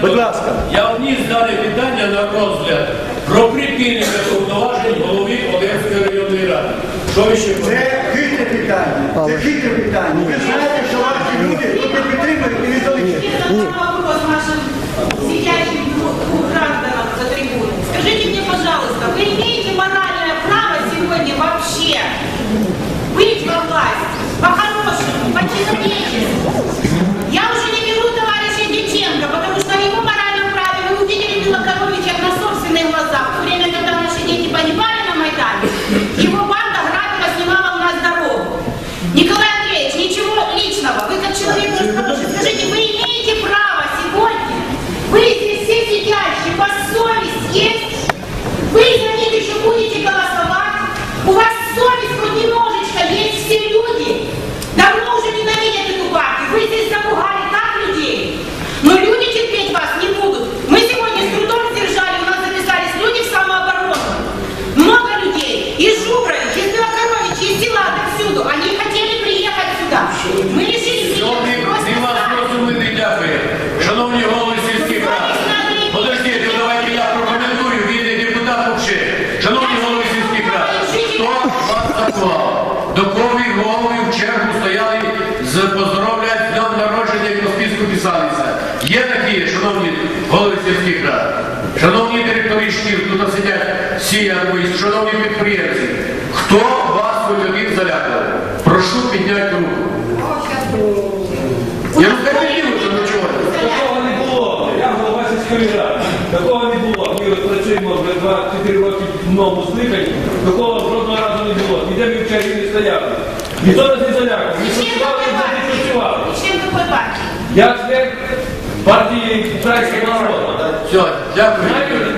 Будь ласка. Я вніс дане питання на розгляд про припинення повноважень голови Одеської районної ради. Що ви ще? Це хитре питання. Це хитре питання. Ви знаєте, села. Они хотели приехать сюда. Мы решили приехать просто так. зрозуміли, дякую. Шановні голови сільських рад, подождіть, ну давайте я прокоментую, він є депутат вообще. Шановні голови сільських рад, хто вас заклав? До кого ви голови в чергу стояли з поздоровлять з днем народження і по списку писалися? Є такі, шановні голови сільських рад, шановні директори шкіл, тут сидять всі, шановні підприємці, хто вас вивів залякав? Я не хотів, що нічого. Такого не було. Я голова сільської ради. Такого не було. Ми от працюємо вже 24 роки в новому скликанні. Такого жодного разу не було. Ніде ми в черзі не стояли. Ніхто нас не залякав. Ні працювали, ні працювали. партии? Член какой партии? Я член партії Українського народу. Все, дякую. Знаєте,